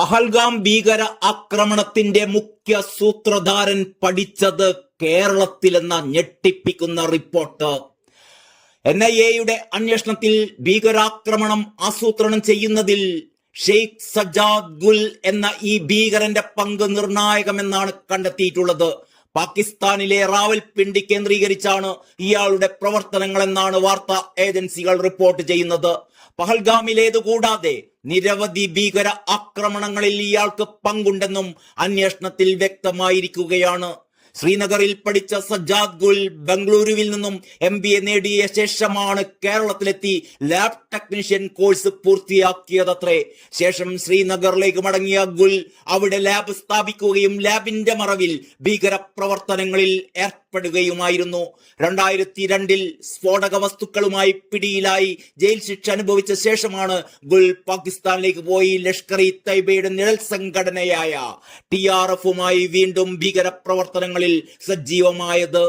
പഹൽഗാം ഭീകര ആക്രമണത്തിന്റെ മുഖ്യ സൂത്രധാരൻ പഠിച്ചത് കേരളത്തിലെന്ന ഞെട്ടിപ്പിക്കുന്ന റിപ്പോർട്ട്. എൻ ഐ എയുടെ അന്വേഷണത്തിൽ ഭീകരാക്രമണം ആസൂത്രണം ചെയ്യുന്നതിൽ ഷെയ്ഖ് സജാദ് ഗുൽ എന്ന ഈ ഭീകരന്റെ പങ്ക് നിർണായകമെന്നാണ് കണ്ടെത്തിയിട്ടുള്ളത്. പാകിസ്ഥാനിലെ റാവൽപിണ്ടി കേന്ദ്രീകരിച്ചാണ് ഇയാളുടെ പ്രവർത്തനങ്ങളെന്നാണ് വാർത്താ ഏജൻസികൾ റിപ്പോർട്ട് ചെയ്യുന്നത്. പഹൽഗാമിലേത് കൂടാതെ നിരവധി ഭീകര ആക്രമണങ്ങളിൽ ഇയാൾക്ക് പങ്കുണ്ടെന്നും അന്വേഷണത്തിൽ വ്യക്തമായിരിക്കുകയാണ്. ശ്രീനഗറിൽ പഠിച്ച സജ്ജാദ് ഗുൽ ബംഗളൂരുവിൽ നിന്നും എം ബി എ നേടിയ ശേഷമാണ് കേരളത്തിലെത്തി ലാബ് ടെക്നീഷ്യൻ കോഴ്സ് പൂർത്തിയാക്കിയതത്രേ. ശേഷം ശ്രീനഗറിലേക്ക് മടങ്ങിയ ഗുൽ അവിടെ ലാബ് സ്ഥാപിക്കുകയും ലാബിന്റെ മറവിൽ ഭീകര പ്രവർത്തനങ്ങളിൽ ഏർപ്പെടുകയുമായിരുന്നു രണ്ടായിരത്തി രണ്ടിൽ സ്ഫോടക വസ്തുക്കളുമായി പിടിയിലായി ജയിൽ ശിക്ഷ അനുഭവിച്ച ശേഷമാണ് ഗുൽ പാകിസ്ഥാനിലേക്ക് പോയി ലഷ്കർ ഇ തൈബയുടെ നിഴൽ സംഘടനയായ ടി ആർ എഫുമായി വീണ്ടും ഭീകര പ്രവർത്തനങ്ങളിൽ സജീവമായത്.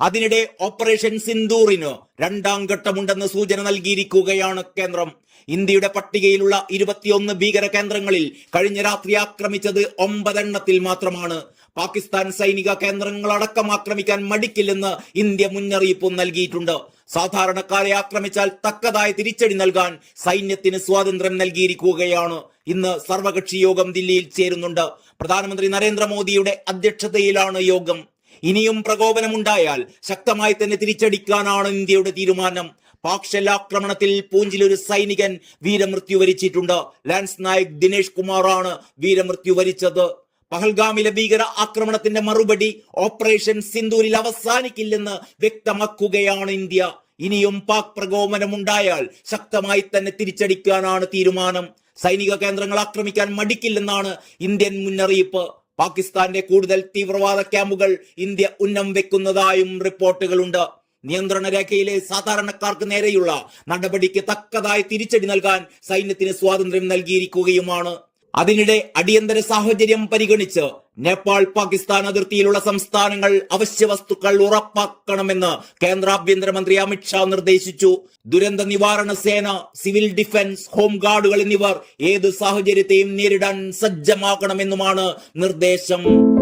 അതിനിടെ ഓപ്പറേഷൻ സിന്ദൂറിന് രണ്ടാം ഘട്ടമുണ്ടെന്ന് സൂചന നൽകിയിരിക്കുകയാണ് കേന്ദ്രം. ഇന്ത്യയുടെ പട്ടികയിലുള്ള ഇരുപത്തിയൊന്ന് ഭീകര കേന്ദ്രങ്ങളിൽ കഴിഞ്ഞ രാത്രി ആക്രമിച്ചത് ഒമ്പതെണ്ണത്തിൽ മാത്രമാണ്. പാകിസ്ഥാൻ സൈനിക കേന്ദ്രങ്ങൾ അടക്കം ആക്രമിക്കാൻ മടിക്കില്ലെന്ന് ഇന്ത്യ മുന്നറിയിപ്പും നൽകിയിട്ടുണ്ട്. സാധാരണക്കാരെ ആക്രമിച്ചാൽ തക്കതായ തിരിച്ചടി നൽകാൻ സൈന്യത്തിന് സ്വാതന്ത്ര്യം നൽകിയിരിക്കുകയാണ്. ഇന്ന് സർവകക്ഷി യോഗം ദില്ലിയിൽ ചേരുന്നുണ്ട്. പ്രധാനമന്ത്രി നരേന്ദ്രമോദിയുടെ അധ്യക്ഷതയിലാണ് യോഗം. ഇനിയും പ്രകോപനമുണ്ടായാൽ ശക്തമായി തന്നെ തിരിച്ചടിക്കാനാണ് ഇന്ത്യയുടെ തീരുമാനം. പാക് ഷെല്ലാക്രമണത്തിൽ പൂഞ്ചിൽ ഒരു സൈനികൻ വീരമൃത്യു വരിച്ചിട്ടുണ്ട്. ലാൻസ് നായക് ദിനേഷ് കുമാറാണ് വീരമൃത്യു വരിച്ചത്. പഹൽഗാമിലെ ഭീകര ആക്രമണത്തിന്റെ മറുപടി ഓപ്പറേഷൻ സിന്ധൂരിൽ അവസാനിക്കില്ലെന്ന് വ്യക്തമാക്കുകയാണ് ഇന്ത്യ. ഇനിയും പാക് പ്രകോപനമുണ്ടായാൽ ശക്തമായി തന്നെ തിരിച്ചടിക്കാനാണ് തീരുമാനം. സൈനിക കേന്ദ്രങ്ങൾ ആക്രമിക്കാൻ മടിക്കില്ലെന്നാണ് ഇന്ത്യൻ മുന്നറിയിപ്പ്. പാകിസ്ഥാന്റെ കൂടുതൽ തീവ്രവാദ ക്യാമ്പുകൾ ഇന്ത്യ ഉന്നം വെക്കുന്നതായും റിപ്പോർട്ടുകളുണ്ട്. നിയന്ത്രണ രേഖയിലെ സാധാരണക്കാർക്ക് നേരെയുള്ള നടപടിക്ക് തക്കതായി തിരിച്ചടി നൽകാൻ സൈന്യത്തിന് സ്വാതന്ത്ര്യം നൽകിയിരിക്കുകയുമാണ്. അതിനിടെ അടിയന്തര സാഹചര്യം പരിഗണിച്ച് നേപ്പാൾ പാകിസ്ഥാൻ അതിർത്തിയിലുള്ള സംസ്ഥാനങ്ങൾ അവശ്യ വസ്തുക്കൾ ഉറപ്പാക്കണമെന്ന് കേന്ദ്ര ആഭ്യന്തരമന്ത്രി അമിത്ഷാ നിർദ്ദേശിച്ചു. ദുരന്ത നിവാരണ സേന സിവിൽ ഡിഫൻസ് ഹോം ഗാർഡുകൾ എന്നിവർ ഏത് സാഹചര്യത്തെയും നേരിടാൻ സജ്ജമാക്കണമെന്നുമാണ് നിർദ്ദേശം.